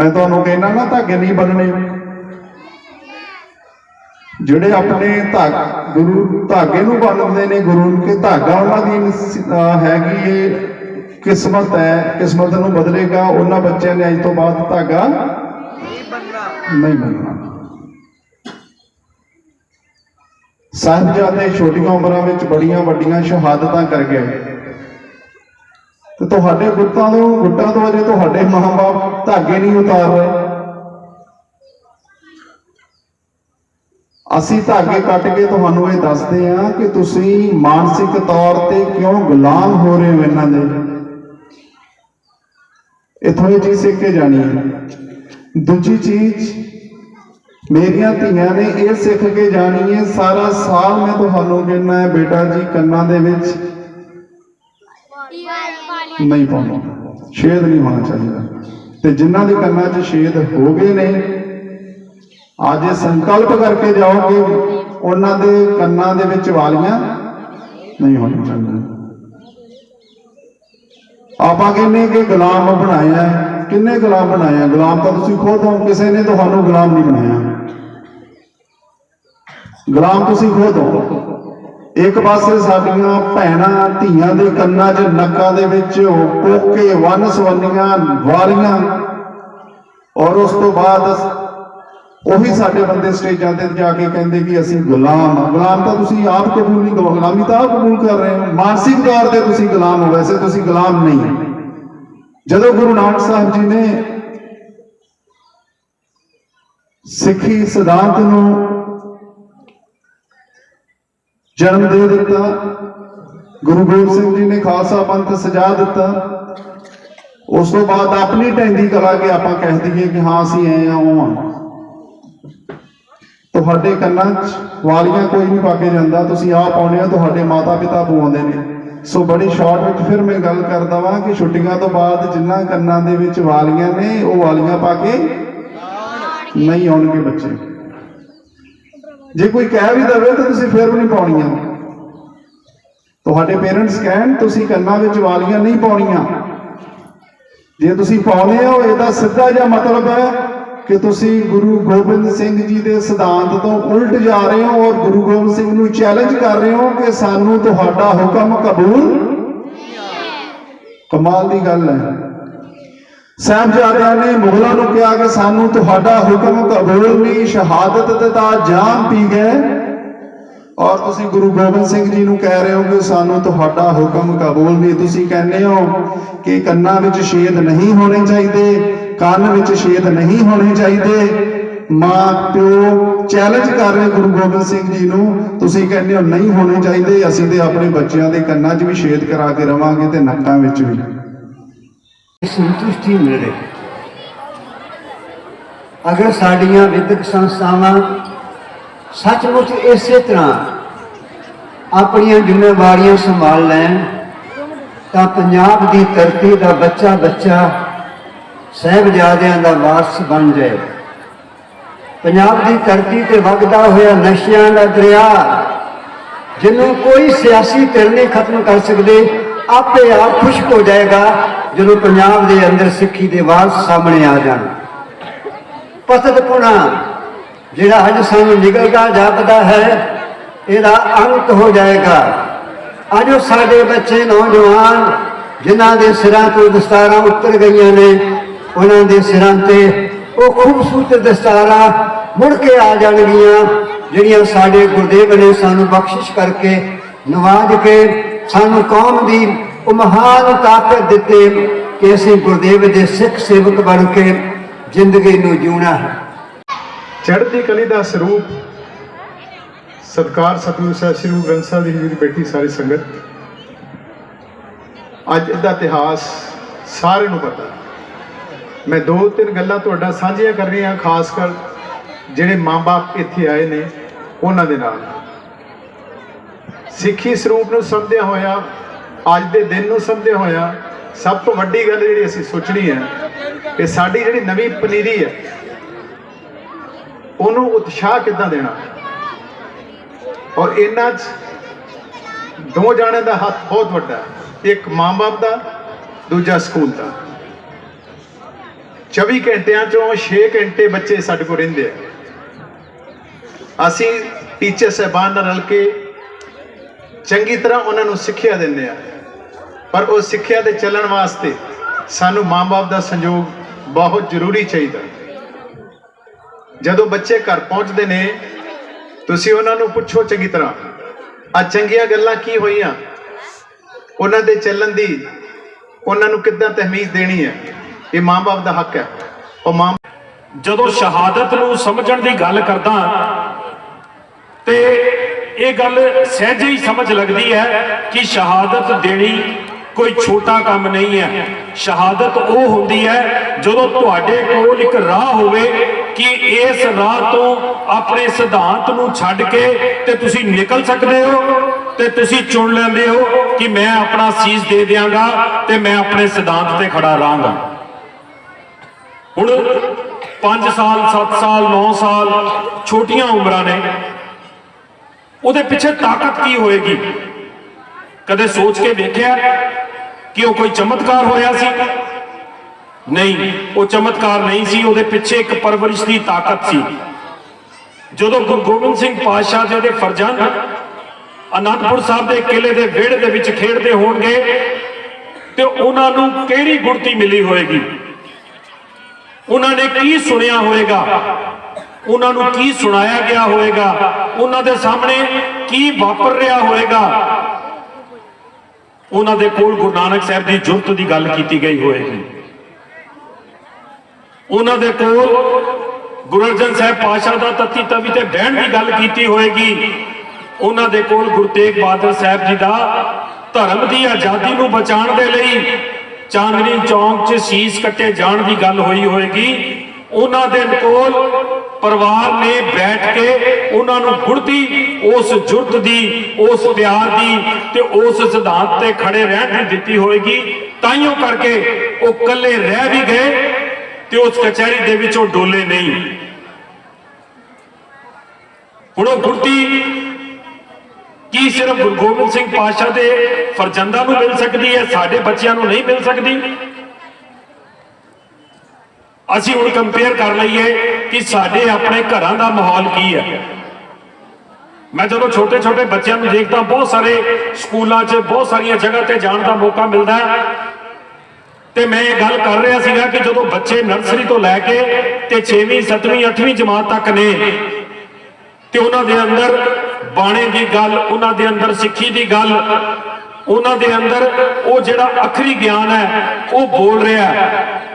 ਮੈਂ ਤੁਹਾਨੂੰ ਕਹਿਣਾ ਨਾ ਧਾਗੇ ਨਹੀਂ ਬੰਨਣੇ। ਜਿਹੜੇ ਆਪਣੇ ਧਾਗ ਗੁਰੂ ਧਾਗੇ ਨੂੰ ਬੰਨਦੇ ਨੇ ਗੁਰੂ ਕੇ ਧਾਗਾ ਉਹਨਾਂ ਦੀ ਹੈਗੀ ਇਹ ਕਿਸਮਤ ਹੈ ਕਿਸਮਤ ਨੂੰ ਬਦਲੇਗਾ। ਉਹਨਾਂ ਬੱਚਿਆਂ ਨੇ ਅੱਜ ਤੋਂ ਬਾਅਦ ਧਾਗਾ ਨਹੀਂ ਬੰਨਣਾ। ਸਾਹਿਬਜ਼ਾਦੇ ਛੋਟੀਆਂ ਉਮਰਾਂ ਵਿੱਚ ਬੜੀਆਂ ਵੱਡੀਆਂ ਸ਼ਹਾਦਤਾਂ ਕਰ ਗਏ ਤੇ ਤੁਹਾਡੇ ਗੁੱਟਾਂ ਤੋਂ ਗੁੱਟਾਂ ਤੋਂ ਅਜੇ ਤੁਹਾਡੇ ਮਾਂ-ਬਾਪ ਧਾਗੇ ਨਹੀਂ ਉਤਾਰ ਰਹੇ। ਅਸੀਂ ਧਾਗੇ ਕੱਟ ਕੇ ਤੁਹਾਨੂੰ ਇਹ ਦੱਸਦੇ ਹਾਂ ਕਿ ਤੁਸੀਂ ਮਾਨਸਿਕ ਤੌਰ ਤੇ ਕਿਉਂ ਗੁਲਾਮ ਹੋ ਰਹੇ ਹੋ ਇਹਨਾਂ ਦੇ? ਇਥੋਂ ਇਹ ਚੀਜ਼ ਸਿੱਖ ਕੇ ਜਾਣੀ ਹੈ। ਦੂਜੀ ਚੀਜ਼, ਮੇਰੀਆਂ ਧੀਆਂ ਨੇ ਇਹ ਸਿੱਖ ਕੇ ਜਾਣੀ ਹੈ, ਸਾਰਾ ਸਾਲ ਮੈਂ ਤੁਹਾਨੂੰ ਕਹਿੰਦਾ ਹੈ ਬੇਟਾ ਜੀ ਕੰਨਾਂ ਦੇ ਵਿੱਚ ਨਹੀਂ ਪਾਉਣਾ। ਛੇਦ ਨਹੀਂ ਹੋਣਾ ਚਾਹੀਦਾ। ਤੇ ਜਿਨ੍ਹਾਂ ਦੇ ਕੰਨਾਂ 'ਚ ਛੇਦ ਹੋ ਗਏ ਨੇ ਅੱਜ ਇਹ ਸੰਕਲਪ ਕਰਕੇ ਜਾਓ ਕਿ ਉਹਨਾਂ ਦੇ ਕੰਨਾਂ ਦੇ ਵਿੱਚ ਵਾਲੀਆਂ ਨਹੀਂ ਹੋਣੀਆਂ ਚਾਹੀਦੀਆਂ। ਆਪਾਂ ਕਹਿੰਨੇ ਕਿ ਗੁਲਾਮ ਬਣਾਇਆ ਹੈ। ਕਿੰਨੇ ਗੁਲਾਮ ਬਣਾਇਆ ਗੁਲਾਮ ਤਾਂ ਤੁਸੀਂ ਖੁਦ ਹੋ ਕਿਸੇ ਨੇ ਤੁਹਾਨੂੰ ਗੁਲਾਮ ਨਹੀਂ ਬਣਾਇਆ। ਗੁਲਾਮ ਤੁਸੀਂ ਖੁਦ ਹੋ। ਇੱਕ ਪਾਸੇ ਸਾਡੀਆਂ ਭੈਣਾਂ, ਧੀਆਂ ਦੇ ਕੰਨਾਂ 'ਚ, ਨੱਕਾਂ ਦੇ ਵਿੱਚ ਕੋਕੇ ਵੰਨ ਸਵੰਨੀਆਂ ਵਾਰੀਆਂ। ਔਰ ਉਸ ਤੋਂ ਬਾਅਦ ਉਹੀ ਸਾਡੇ ਬੰਦੇ ਸਟੇਜਾਂ ਤੇ ਜਾ ਕੇ ਕਹਿੰਦੇ ਕਿ ਅਸੀਂ ਗੁਲਾਮ ਹਾਂ। ਗੁਲਾਮ ਤਾਂ ਤੁਸੀਂ ਆਪ ਕਬੂਲ ਨਹੀਂ ਕਰੋ। ਗੁਲਾਮੀ ਤਾਂ ਆਪ ਕਬੂਲ ਕਰ ਰਹੇ ਹੋ। ਮਾਨਸਿਕ ਤੌਰ ਤੇ ਤੁਸੀਂ ਗੁਲਾਮ ਹੋ। ਵੈਸੇ ਤੁਸੀਂ ਗੁਲਾਮ ਨਹੀਂ ਜਦੋਂ ਗੁਰੂ ਨਾਨਕ ਸਾਹਿਬ ਜੀ ਨੇ ਸਿੱਖੀ ਸਿਧਾਂਤ ਨੂੰ ਜਨਮ ਦੇ ਦਿੱਤਾ। ਗੁਰੂ ਗੋਬਿੰਦ ਸਿੰਘ ਜੀ ਨੇ ਖਾਲਸਾ ਪੰਥ ਸਜਾ ਦਿੱਤਾ। ਉਸ ਤੋਂ ਬਾਅਦ ਆਪਣੀ ਟੈਂਦੀ ਕਲਾ ਕੇ ਆਪਾਂ ਕਹਿ ਦਈਏ ਕਿ ਹਾਂ ਅਸੀਂ ਐ ਆ ਉਹ ਆ। ਤੁਹਾਡੇ ਕੰਨਾਂ 'ਚ ਵਾਲੀਆਂ ਕੋਈ ਨਹੀਂ ਪਾ ਕੇ ਜਾਂਦਾ। ਤੁਸੀਂ ਆਪ ਪਾਉਂਦੇ ਹੋ ਤੁਹਾਡੇ ਮਾਤਾ ਪਿਤਾ ਪਵਾਉਂਦੇ ਨੇ। ਸੋ ਬੜੀ ਸ਼ਾਰਟ ਵਿੱਚ ਫਿਰ ਮੈਂ ਗੱਲ ਕਰਦਾ ਵਾਂ ਕਿ ਛੁੱਟੀਆਂ ਤੋਂ ਬਾਅਦ ਜਿੰਨਾ ਕੰਨਾਂ ਦੇ ਵਿੱਚ ਵਾਲੀਆਂ ਨੇ ਉਹ ਵਾਲੀਆਂ ਪਾ ਕੇ ਨਹੀਂ ਆਉਣਗੇ ਬੱਚੇ। ਜੇ ਕੋਈ ਕਹਿ ਵੀ ਦਵੇ ਤਾਂ ਤੁਸੀਂ ਫਿਰ ਵੀ ਨਹੀਂ ਪਾਉਣੀਆਂ। ਤੁਹਾਡੇ ਪੇਰੈਂਟਸ ਕਹਿਣ ਤੁਸੀਂ ਕੰਨਾਂ ਵਿੱਚ ਵਾਲੀਆਂ ਨਹੀਂ ਪਾਉਣੀਆਂ। ਜੇ ਤੁਸੀਂ ਪਾਉਂਦੇ ਹੋ ਇਹਦਾ ਸਿੱਧਾ ਜਿਹਾ ਮਤਲਬ ਹੈ ਕਿ ਤੁਸੀਂ ਗੁਰੂ ਗੋਬਿੰਦ ਸਿੰਘ ਜੀ ਦੇ ਸਿਧਾਂਤ ਤੋਂ ਉਲਟ ਜਾ ਰਹੇ ਹੋ ਔਰ ਗੁਰੂ ਗੋਬਿੰਦ ਸਿੰਘ ਨੂੰ ਚੈਲੰਜ ਕਰ ਰਹੇ ਹੋ ਕਿ ਸਾਨੂੰ ਤੁਹਾਡਾ ਹੁਕਮ ਕਬੂਲ ਕਮਾਲ ਦੀ ਗੱਲ ਹੈ। ਸਾਹਿਬਜ਼ਾਦਿਆਂ ਨੇ ਮੁਗਲਾਂ ਨੂੰ ਕਿਹਾ ਕਿ ਸਾਨੂੰ ਤੁਹਾਡਾ ਹੁਕਮ ਕਬੂਲ ਨਹੀਂ, ਸ਼ਹਾਦਤ ਤੇ ਤਾਂ ਜਾਨ ਪੀ ਗਏ। ਔਰ ਤੁਸੀਂ ਗੁਰੂ ਗੋਬਿੰਦ ਸਿੰਘ ਜੀ ਨੂੰ ਕਹਿ ਰਹੇ ਹੋ ਕਿ ਸਾਨੂੰ ਤੁਹਾਡਾ ਹੁਕਮ ਕਬੂਲ ਨਹੀਂ। ਤੁਸੀਂ ਕਹਿੰਦੇ ਹੋ ਕਿ ਕੰਨਾਂ ਵਿੱਚ ਛੇਦ ਨਹੀਂ ਹੋਣੇ ਚਾਹੀਦੇ, ਕੰਨ ਵਿੱਚ ਛੇਦ ਨਹੀਂ ਹੋਣੇ ਚਾਹੀਦੇ। ਮਾਂ, ਪਿਓ ਚੈਲੰਜ ਕਰ ਰਹੇ ਗੁਰੂ ਗੋਬਿੰਦ ਸਿੰਘ ਜੀ ਨੂੰ। ਤੁਸੀਂ ਕਹਿੰਦੇ ਹੋ ਨਹੀਂ ਹੋਣੇ ਚਾਹੀਦੇ, ਅਸੀਂ ਤੇ ਆਪਣੇ ਬੱਚਿਆਂ ਦੇ ਕੰਨਾਂ 'ਚ ਵੀ ਛੇਦ ਕਰਾ ਕੇ ਰਵਾਂਗੇ ਤੇ ਨੱਕਾਂ ਵਿੱਚ ਵੀ। ਸੰਤੁਸ਼ਟੀ ਮਿਲੇ। ਅਗਰ ਸਾਡੀਆਂ ਵਿਦਿਅਕ ਸੰਸਥਾਵਾਂ ਸੱਚਮੁੱਚ ਇਸੇ ਤਰ੍ਹਾਂ ਆਪਣੀਆਂ ਜ਼ਿੰਮੇਵਾਰੀਆਂ ਸੰਭਾਲ ਲੈਣ, ਤਾਂ ਪੰਜਾਬ ਦੀ ਧਰਤੀ ਦਾ ਬੱਚਾ ਬੱਚਾ ਸਹਿਬਜ਼ਾਦਿਆਂ ਦਾ ਵਾਰਸ ਬਣ ਜਾਏ। ਪੰਜਾਬ ਦੀ ਧਰਤੀ ਤੇ ਵਗਦਾ ਹੋਇਆ ਨਸ਼ਿਆਂ ਦਾ ਦਰਿਆ, ਜਿਹਨੂੰ ਕੋਈ ਸਿਆਸੀ ਧਿਰ ਨਹੀਂ ਖਤਮ ਕਰ ਸਕਦੇ ਆਪੇ ਆਪ ਖੁਸ਼ਕ ਹੋ ਜਾਏਗਾ ਜਦੋਂ ਪੰਜਾਬ ਦੇ ਅੰਦਰ ਸਿੱਖੀ ਦੇ ਵਾਰਸ ਸਾਹਮਣੇ ਆ ਜਾਣ। ਪਤਤ ਪੁਣਾ, ਜਿਹੜਾ ਅੱਜ ਸਾਨੂੰ ਨਿਕਲਦਾ ਜਾਪਦਾ ਹੈ, ਇਹਦਾ ਅੰਤ ਹੋ ਜਾਏਗਾ। ਅੱਜ ਉਹ ਸਾਡੇ ਬੱਚੇ ਨੌਜਵਾਨ, ਜਿਨ੍ਹਾਂ ਦੇ ਸਿਰਾਂ ਤੋਂ ਦਸਤਾਰਾਂ ਉੱਤਰ ਗਈਆਂ ਨੇ, ਉਹਨਾਂ ਦੇ ਸਿਰਾਂ ਤੇ ਉਹ ਖੂਬਸੂਰਤ ਦਸਤਾਰਾਂ ਮੁੜ ਕੇ ਆ ਜਾਣਗੀਆਂ, ਜਿਹੜੀਆਂ ਸਾਡੇ ਗੁਰਦੇਵ ਨੇ ਸਾਨੂੰ ਬਖਸ਼ਿਸ਼ ਕਰਕੇ ਨਵਾਜ ਕੇ ਸਾਨੂੰ ਕੌਮ ਦੀ ਉਹ ਮਹਾਨ ਤਾਕਤ ਦਿੱਤੇ ਕਿ ਅਸੀਂ ਗੁਰਦੇਵ ਦੇ ਸਿੱਖ ਸੇਵਕ ਬਣ ਕੇ ਜ਼ਿੰਦਗੀ ਨੂੰ ਜਿਉਣਾ ਹੈ। ਚੜ੍ਹਦੀ ਕਲੀ ਦਾ ਸਰੂਪ ਸਤਕਾਰ ਸਤਿਗੁਰੂ ਸਾਹਿਬ, ਸ੍ਰੀ ਗੁਰੂ ਗ੍ਰੰਥ ਸਾਹਿਬ ਦੀ ਹਜ਼ੂਰੀ ਬੈਠੀ ਸਾਰੀ ਸੰਗਤ। ਅੱਜ ਇਹਦਾ ਇਤਿਹਾਸ ਸਾਰਿਆਂ ਨੂੰ ਪਤਾ। ਮੈਂ ਦੋ ਤਿੰਨ ਗੱਲਾਂ ਤੁਹਾਡਾ ਸਾਂਝੀਆਂ ਕਰ ਰਹੀ ਹਾਂ ਖਾਸ ਕਰ ਜਿਹੜੇ ਮਾਂ-ਬਾਪ ਇੱਥੇ ਆਏ ਨੇ, ਉਹਨਾਂ ਦੇ ਨਾਲ। ਸਿੱਖੀ ਸਰੂਪ ਨੂੰ ਸਮਝਦਿਆਂ ਹੋਇਆ, ਅੱਜ ਦੇ ਦਿਨ ਨੂੰ ਸਮਝਦਿਆਂ ਹੋਇਆ, ਸਭ ਤੋਂ ਵੱਡੀ ਗੱਲ ਜਿਹੜੀ ਅਸੀਂ ਸੋਚਣੀ ਹੈ ਕਿ ਸਾਡੀ ਜਿਹੜੀ ਨਵੀਂ ਪਨੀਰੀ ਹੈ, ਉਹਨੂੰ ਉਤਸ਼ਾਹ ਕਿੱਦਾਂ ਦੇਣਾ? ਔਰ ਇਹਨਾਂ 'ਚ ਦੋ ਜਾਣਿਆਂ ਦਾ ਹੱਥ ਬਹੁਤ ਵੱਡਾ ਹੈ, ਇੱਕ ਮਾਂ-ਬਾਪ ਦਾ, ਦੂਜਾ ਸਕੂਲ ਦਾ। 24 ਘੰਟਿਆਂ ਚੋਂ 6 ਘੰਟੇ ਬੱਚੇ ਸਾਡੇ ਕੋਲ ਰਹਿੰਦੇ ਆ। ਅਸੀਂ ਟੀਚਰ ਸਹਿਬਾਨ ਨਾਲ ਰਲ ਕੇ ਚੰਗੀ ਤਰ੍ਹਾਂ ਉਹਨਾਂ ਨੂੰ ਸਿੱਖਿਆ ਦਿੰਦੇ ਆ। ਪਰ ਉਹ ਸਿੱਖਿਆ ਦੇ ਚੱਲਣ ਵਾਸਤੇ ਸਾਨੂੰ ਮਾਂ-ਬਾਪ ਦਾ ਸੰਯੋਗ ਬਹੁਤ ਜ਼ਰੂਰੀ ਚਾਹੀਦਾ। ਜਦੋਂ ਬੱਚੇ ਘਰ ਪਹੁੰਚਦੇ ਨੇ, ਤੁਸੀਂ ਉਹਨਾਂ ਨੂੰ ਪੁੱਛੋ ਚੰਗੀ ਤਰ੍ਹਾਂ ਆ ਚੰਗੀਆਂ ਗੱਲਾਂ ਕੀ ਹੋਈਆਂ? ਉਹਨਾਂ ਦੇ ਚੱਲਣ ਦੀ ਉਹਨਾਂ ਨੂੰ ਕਿੱਦਾਂ ਤਹਿਮੀਜ਼ ਦੇਣੀ ਹੈ? ਇਹ ਮਾਂ-ਬਾਪ ਦਾ ਹੱਕ ਹੈ। ਉਹ ਮਾਂ ਜਦੋਂ ਸ਼ਹਾਦਤ ਨੂੰ ਸਮਝਣ ਦੀ ਗੱਲ ਕਰਦਾ ਤੇ ਇਹ ਗੱਲ ਸਹਿਜੇ ਹੀ ਸਮਝ ਲੱਗਦੀ ਹੈ ਕਿ ਸ਼ਹਾਦਤ ਦੇਣੀ ਕੋਈ ਛੋਟਾ ਕੰਮ ਨਹੀਂ ਹੈ। ਸ਼ਹਾਦਤ ਉਹ ਹੁੰਦੀ ਹੈ ਜਦੋਂ ਤੁਹਾਡੇ ਕੋਲ ਇੱਕ ਰਾਹ ਹੋਵੇ ਕਿ ਇਸ ਰਾਹ ਤੋਂ ਆਪਣੇ ਸਿਧਾਂਤ ਨੂੰ ਛੱਡ ਕੇ ਤੇ ਤੁਸੀਂ ਨਿਕਲ ਸਕਦੇ ਹੋ ਤੇ ਤੁਸੀਂ ਚੁਣ ਲੈਂਦੇ ਹੋ ਕਿ ਮੈਂ ਆਪਣਾ ਸੀਸ ਦੇ ਦਿਆਂਗਾ ਤੇ ਮੈਂ ਆਪਣੇ ਸਿਧਾਂਤ ਤੇ ਖੜਾ ਰਹਾਂਗਾ। ਹੁਣ 5 ਸਾਲ 7 ਸਾਲ 9 ਸਾਲ ਛੋਟੀਆਂ ਉਮਰਾਂ ਨੇ। ਉਹਦੇ ਪਿੱਛੇ ਤਾਕਤ ਕੀ ਹੋਏਗੀ? ਕਦੇ ਸੋਚ ਕੇ ਵੇਖਿਆ ਕਿ ਉਹ ਕੋਈ ਚਮਤਕਾਰ ਹੋਇਆ ਸੀ? ਨਹੀਂ, ਉਹ ਚਮਤਕਾਰ ਨਹੀਂ ਸੀ, ਉਹਦੇ ਪਿੱਛੇ ਇੱਕ ਪਰਵਰਿਸ਼ ਦੀ ਤਾਕਤ ਸੀ। ਜਦੋਂ ਗੁਰੂ ਗੋਬਿੰਦ ਸਿੰਘ ਪਾਤਸ਼ਾਹ ਜੀ ਦੇ ਫਰਜ਼ੰਦ ਅਨੰਦਪੁਰ ਸਾਹਿਬ ਦੇ ਕਿਲੇ ਦੇ ਵਿਹੜੇ ਦੇ ਵਿੱਚ ਖੇਡਦੇ ਹੋਣਗੇ, ਤੇ ਉਹਨਾਂ ਨੂੰ ਕਿਹੜੀ ਗੁਣਤੀ ਮਿਲੀ ਹੋਏਗੀ? ਉਹਨਾਂ ਨੇ ਕੀ ਸੁਣਿਆ ਹੋਵੇਗਾ ਉਹਨਾਂ ਨੂੰ ਕੀ ਸੁਣਾਇਆ ਗਿਆ ਹੋਵੇਗਾ? ਉਹਨਾਂ ਦੇ ਸਾਹਮਣੇ ਕੀ ਵਾਪਰ ਰਿਹਾ ਹੋਵੇਗਾ? ਉਹਨਾਂ ਦੇ ਕੋਲ ਗੁਰੂ ਨਾਨਕ ਸਾਹਿਬ ਦੀ ਜੁਰਤ ਦੀ ਗੱਲ ਕੀਤੀ ਗਈ ਹੋਵੇਗੀ। ਉਹਨਾਂ ਦੇ ਕੋਲ ਗੁਰੂ ਅਰਜਨ ਸਾਹਿਬ ਪਾਤਸ਼ਾਹ ਦਾ ਤਤੀ ਤਵੀ ਤੇ ਬਹਿਣ ਦੀ ਗੱਲ ਕੀਤੀ ਹੋਵੇਗੀ। ਉਹਨਾਂ ਦੇ ਕੋਲ ਗੁਰੂ ਤੇਗ ਬਹਾਦਰ ਸਾਹਿਬ ਜੀ ਦਾ ਧਰਮ ਦੀ ਆਜ਼ਾਦੀ ਨੂੰ ਬਚਾਉਣ ਦੇ ਲਈ ਚਾਂਦਨੀ ਚੌਂਕ 'ਚ ਸੀਸ ਕੱਟੇ ਜਾਣ ਦੀ ਗੱਲ ਹੋਈ ਹੋਵੇਗੀ। ਉਹਨਾਂ ਦੇ ਕੋਲ ਪਰਿਵਾਰ ਨੇ ਬੈਠ ਕੇ ਉਹਨਾਂ ਨੂੰ ਗੁੜਤੀ ਉਸ ਜੁਰਤ ਦੀ, ਉਸ ਪਿਆਰ ਦੀ ਤੇ ਉਸ ਸਿਧਾਂਤ ਤੇ ਖੜੇ ਰਹਿਣ ਦੀ ਦਿੱਤੀ ਹੋਏਗੀ ਤਾਈਓ ਕਰਕੇ ਉਹ ਇਕੱਲੇ ਰਹਿ ਵੀ ਗਏ ਤੇ ਉਸ ਕਚਹਿਰੀ ਦੇ ਵਿੱਚ ਉਹ ਡੋਲੇ ਨਹੀਂ। ਹੁਣ ਉਹ ਗੁੜਤੀ ਕੀ ਸਿਰਫ ਗੁਰੂ ਗੋਬਿੰਦ ਸਿੰਘ ਪਾਤਸ਼ਾਹ ਦੇ ਫਰਜ਼ੰਦਾਂ ਨੂੰ ਮਿਲ ਸਕਦੀ ਹੈ, ਸਾਡੇ ਬੱਚਿਆਂ ਨੂੰ ਨਹੀਂ ਮਿਲ ਸਕਦੀ? ਅਸੀਂ ਹੁਣ ਕੰਪੇਅਰ ਕਰ ਲਈਏ ਕਿ ਸਾਡੇ ਆਪਣੇ ਘਰਾਂ ਦਾ ਮਾਹੌਲ ਕੀ ਹੈ। ਮੈਂ ਜਦੋਂ ਛੋਟੇ ਛੋਟੇ ਬੱਚਿਆਂ ਨੂੰ ਦੇਖਦਾ, ਬਹੁਤ ਸਾਰੇ ਸਕੂਲਾਂ 'ਚ, ਬਹੁਤ ਸਾਰੀਆਂ ਜਗ੍ਹਾ ਤੇ ਜਾਣ ਦਾ ਮੌਕਾ ਮਿਲਦਾ ਹੈ। ਤੇ ਮੈਂ ਇਹ ਗੱਲ ਕਰ ਰਿਹਾ ਸੀਗਾ ਕਿ ਜਦੋਂ ਬੱਚੇ ਨਰਸਰੀ ਤੋਂ ਲੈ ਕੇ ਤੇ 6ਵੀਂ 7ਵੀਂ 8ਵੀਂ ਜਮਾਤ ਤੱਕ ਨੇ, ਤੇ ਉਹਨਾਂ ਦੇ ਅੰਦਰ ਬਾਣੇ ਦੀ ਗੱਲ, ਉਹਨਾਂ ਦੇ ਅੰਦਰ ਸਿੱਖੀ ਦੀ ਗੱਲ, ਉਹਨਾਂ ਦੇ ਅੰਦਰ ਉਹ ਜਿਹੜਾ ਅਖਰੀ ਗਿਆਨ ਹੈ, ਉਹ ਬੋਲ ਰਿਹਾ ਹੈ।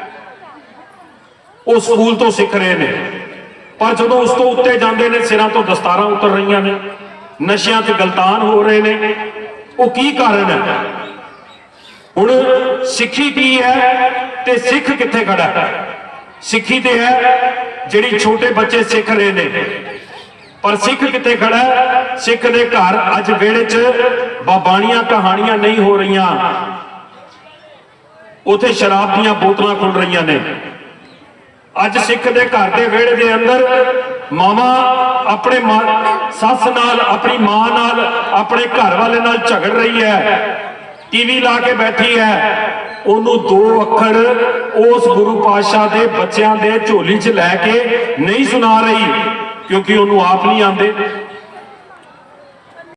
ਉਹ ਸਕੂਲ ਤੋਂ ਸਿੱਖ ਰਹੇ ਨੇ। ਪਰ ਜਦੋਂ ਉਸ ਤੋਂ ਉੱਤੇ ਜਾਂਦੇ ਨੇ, ਸਿਰਾਂ ਤੋਂ ਦਸਤਾਰਾਂ ਉਤਰ ਰਹੀਆਂ ਨੇ, ਨਸ਼ਿਆਂ 'ਚ ਗਲਤਾਨ ਹੋ ਰਹੇ ਨੇ, ਉਹ ਕੀ ਕਾਰਨ ਹੈ? ਹੁਣ ਸਿੱਖੀ ਕੀ ਹੈ ਤੇ ਸਿੱਖ ਕਿੱਥੇ ਖੜਾ ਹੈ? ਸਿੱਖੀ ਤੇ ਹੈ ਜਿਹੜੀ ਛੋਟੇ ਬੱਚੇ ਸਿੱਖ ਰਹੇ ਨੇ। ਪਰ ਸਿੱਖ ਕਿੱਥੇ ਖੜਾ ਹੈ? ਸਿੱਖ ਦੇ ਘਰ ਅੱਜ ਵਿਹੜੇ 'ਚ ਬਾਬਾਣੀਆਂ ਕਹਾਣੀਆਂ ਨਹੀਂ ਹੋ ਰਹੀਆਂ। ਉਥੇ ਸ਼ਰਾਬ ਦੀਆਂ ਬੋਤਲਾਂ ਖੁੱਲ ਰਹੀਆਂ ਨੇ। ਅੱਜ ਸਿੱਖ ਦੇ ਘਰ ਦੇ ਵਿਹੜੇ ਦੇ ਅੰਦਰ ਮਾਵਾ ਆਪਣੇ ਸੱਸ ਨਾਲ, ਆਪਣੀ ਮਾਂ ਨਾਲ, ਆਪਣੇ ਘਰ ਵਾਲੇ ਨਾਲ ਝਗੜ ਰਹੀ ਹੈ। ਟੀਵੀ ਲਾ ਕੇ ਬੈਠੀ ਹੈ। ਉਹਨੂੰ ਦੋ ਅੱਖਰ ਉਸ ਗੁਰੂ ਪਾਤਸ਼ਾਹ ਦੇ ਬੱਚਿਆਂ ਦੇ ਝੋਲੀ 'ਚ ਲੈ ਕੇ ਨਹੀਂ ਸੁਣਾ ਰਹੀ, ਕਿਉਂਕਿ ਉਹਨੂੰ ਆਪ ਨਹੀਂ ਆਉਂਦੇ।